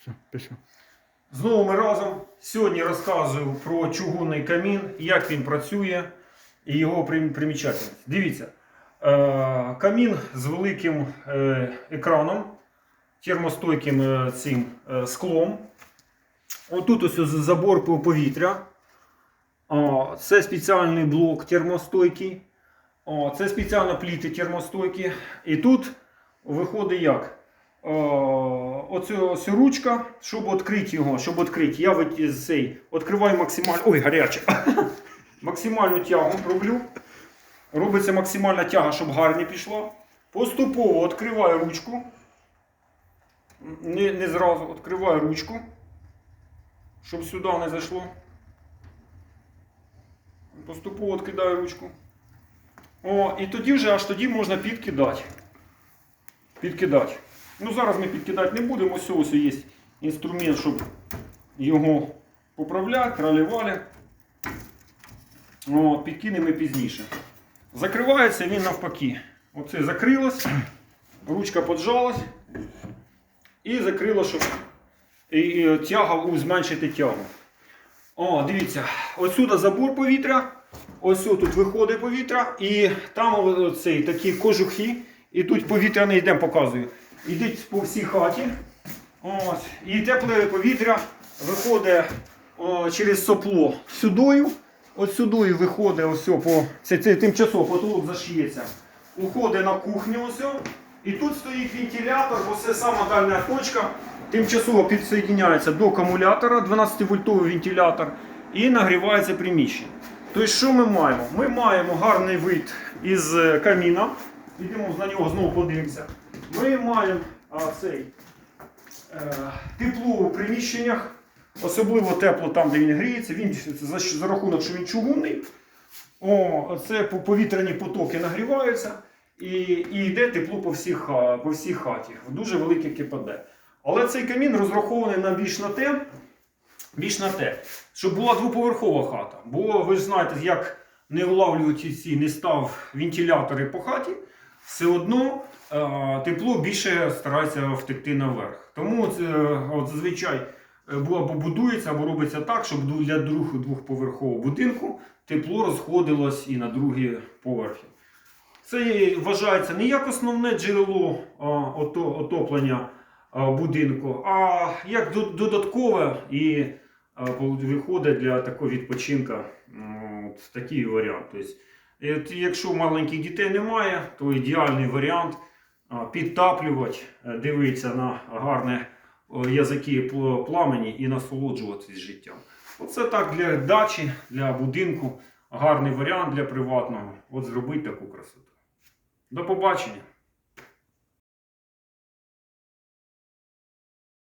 все, пішов. Знову ми разом. Сьогодні розказую про чугунний камін, як він працює і його примічательність. Дивіться, е, камін з великим е, екраном, термостойким е, цим склом. Отут ось забор по- повітря. Це спеціальний блок термостойкий. Це спеціально пліти термостойкі. І тут виходить як? Оцю, ось ручка, щоб відкрити його, щоб відкрити, я цей, відкриваю максимально. Ой, гаряче. Максимальну тягу роблю. Робиться максимальна тяга, щоб гарні пішла. Поступово відкриваю ручку. Не, не зразу відкриваю ручку, щоб сюди не зайшло. Поступово відкидаю ручку. О, і тоді вже аж тоді можна підкидати. Підкидати. Ну зараз ми підкидати не будемо, ось ось є інструмент, щоб його поправляти, тралівалі. О, підкинемо пізніше. Закривається він навпаки. Оце закрилось, ручка поджалась і закрило, щоб і, і, тяга зменшити тягу. О, дивіться, отсюди забор повітря, ось тут виходить повітря, і там о- цей, такі кожухи, і тут повітря не йдемо, показую. Ідуть по всій хаті. Ось, і тепле повітря виходить о, через сопло сюдою. От виходить ось по це, це тимчасово потолок зашиється. Уходить на кухню ось. І тут стоїть вентилятор, бо це сама дальня точка. Тимчасово підсоєдняється до акумулятора, 12-вольтовий вентилятор, і нагрівається приміщення. Тобто, що ми маємо? Ми маємо гарний вид із е, каміна. Йдемо на нього знову подивимося. Ми маємо цей, е, тепло у приміщеннях, особливо тепло там, де він гріється. Він за, за рахунок, що він чугунний. О, це повітряні потоки нагріваються і, і йде тепло по всій, ха- по всій хаті. Дуже велике КПД. Але цей камін розрахований на більш на те, більш на те, щоб була двоповерхова хата. Бо ви ж знаєте, як не улавлюють ці, не став вентилятори по хаті, все одно тепло більше старається втекти наверх. Тому це, от, зазвичай е, або будується, або робиться так, щоб для двохповерхового будинку тепло розходилось і на другі поверхи. Це вважається не як основне джерело отоплення будинку, а як додаткове і виходить для такого відпочинка от такий варіант. Тобто, якщо маленьких дітей немає, то ідеальний варіант підтаплювати, е, дивитися на гарне язики пл- пламені і насолоджуватись життям. Оце так для дачі, для будинку. Гарний варіант для приватного. От зробити таку красоту. До побачення.